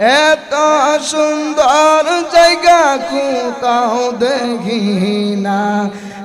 এত সুন্দর জায়গা কোথাও দেখি না।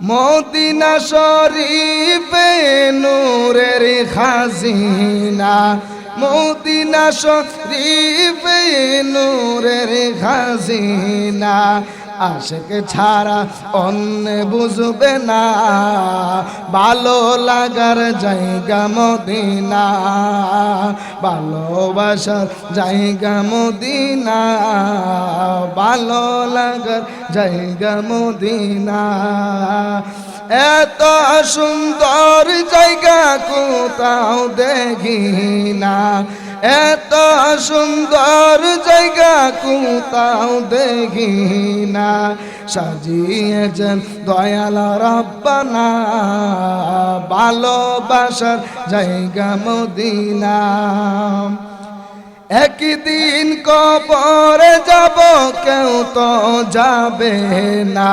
মদিনা শরীফে নূরের খাজিনা। মদিনা শরীফে নূরের খাজিনা। আশেক ছাড়া অন্য বুঝবে না। ভালো লাগার জায়গা মদিনা। ভালোবাসার জায়গা মদিনা। ভালো লাগার জায়গা মদিনা। এত সুন্দর জায়গা কোথাও দেখি না। এত সুন্দর জায়গা কোথাও দেখি না সাজিয়েছেন দয়াল রব্বানা, ভালোবাসার জায়গা মদিনা। একদিন কবরে যাব, কেউ তো যাবে না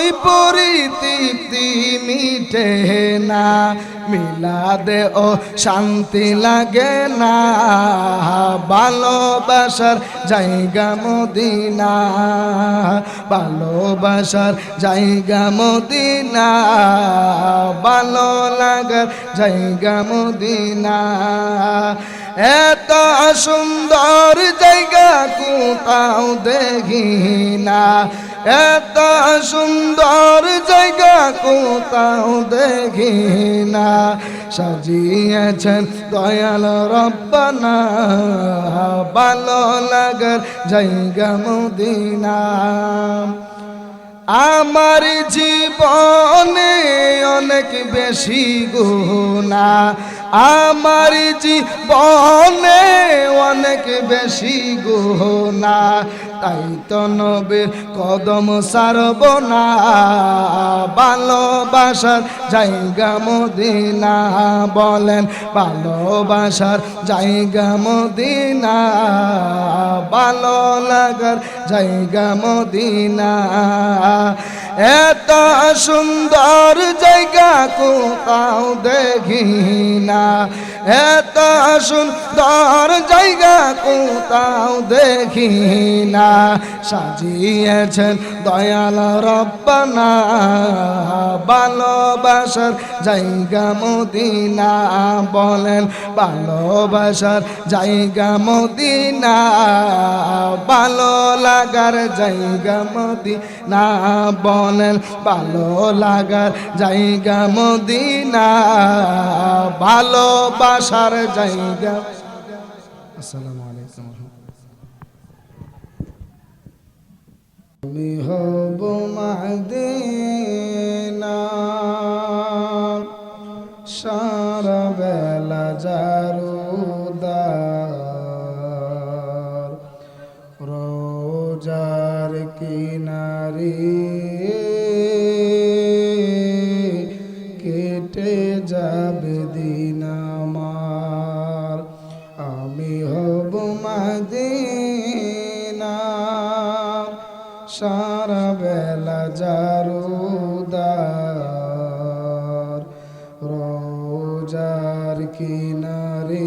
যতই পরিতৃপ্তি মিটে না। মিলাদে ও শান্তি লাগে না। ভালোবাসার জায়গা মদিনা। ভালোবাসার জায়গা মদিনা। ভালো লাগার জায়গা মদিনা। এত সুন্দর জায়গা কোথাও দেখি না। এত সুন্দর জায়গা কোথাও দেখি না সাজিয়েছেন দয়াল রব্বানা, ভালো লাগার জায়গা মদিনা। আমার জীবনে অনেক বেশি গুণা। আমার জীবনে অনেক বেশি গুণা, তাই তো নবীর কদম সারব না। ভালোবাসার জায়গা মদিনা বলেন, ভালোবাসার জায়গা মদিনা। ভালো লাগার জায়গা মদিনা। এত সুন্দর জায়গা কোথাও দেখি না। এত সুন্দর জায়গা কোথাও দেখি না সাজিয়েছেন দয়াল রব্বানা, ভালোবাসার জায়গা মদিনা বলেন, ভালোবাসার জায়গা মদিনা, ভালো লাগার জায়গা মদিনা বলেন, ভালো লাগার জায়গা মদিনা, ভালোবাসার জায়গা। আসসালামু আমি হব মাদিনা রোজার কিনারে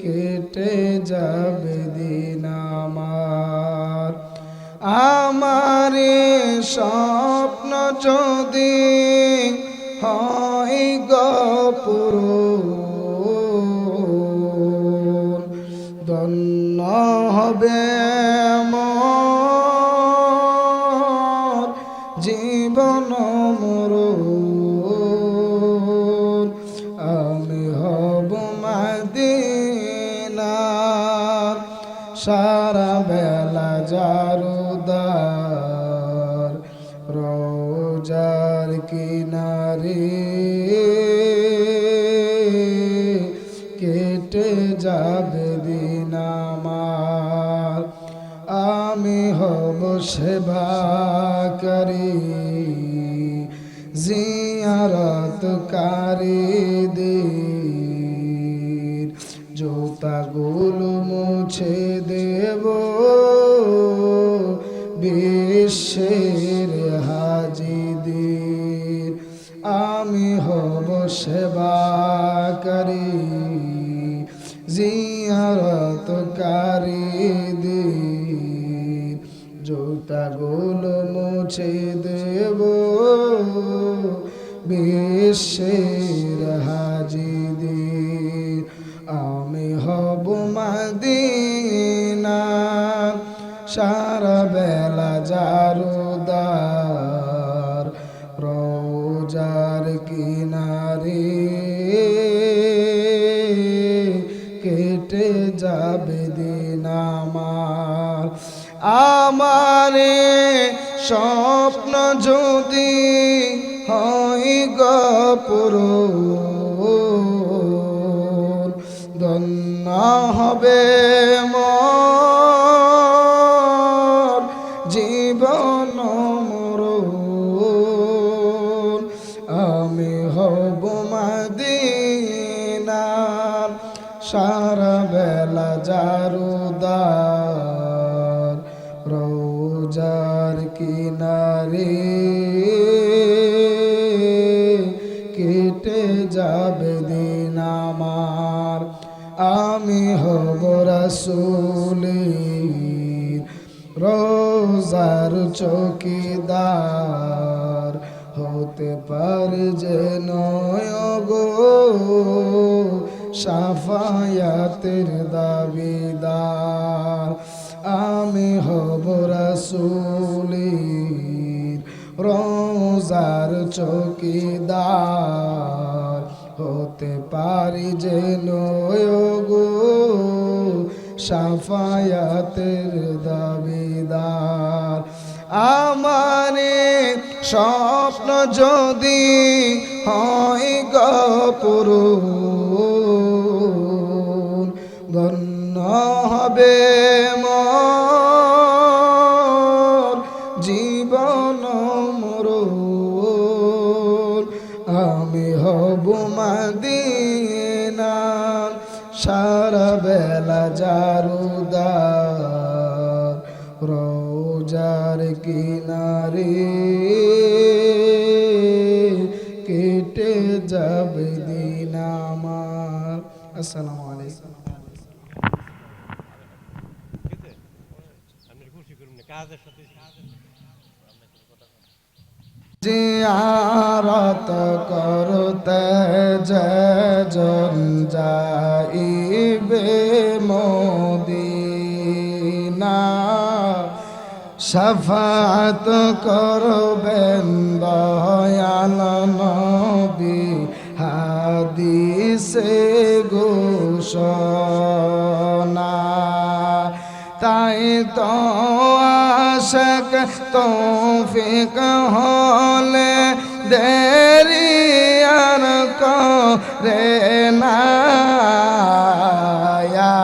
কেটে যাবে দিন আমার। আমারে স্বপ্ন যদি হয় গপুর ধন্য হবে জারুদার রোজার কিনারে কেটে যাবে দিন আমার। আমি হব সেবা করি জিয়ারত কারি দের জোতাগুলো সেবা করি, জিয়ারত কারি দের জোতাগুলো মুছে দেব, বিশ্বের হাজিদের আমি হব মাদিনা, সারা বেলা রোজার কিনারে কেটে যাবে দিন আমার। আমারে স্বপ্ন যদি হয় গপুর ধন্য হবে মোর সারা বেলা জারুদার রোজার কিনারে কেটে যাবে দিন আমার। আমি হব রাসুলের রোজার চৌকিদার। হতে পারে যে নয় গো সাফায়াতের দাবিদার, আমি হব রাসুলের রোজার চৌকিদার। হতে পারি যে নয় গো, সাফায়াতের দাবিদার। আমারে স্বপ্ন যদি হয় গপুর গণ্য হবে মোর জীবন মোর। আমি হব মাদিনার সারা বেলা জারুদার রোজার কিনারে কেটে যাবে দিন আমার। আসসালামু জিয়ারত করতে জন যাইবে মদিনা শফাত করবেন দয়াল নবী হাদিসে গো ঘোষণা। তাই তো আশক তৌফিক হলে দেরি আর করে না। ইয়া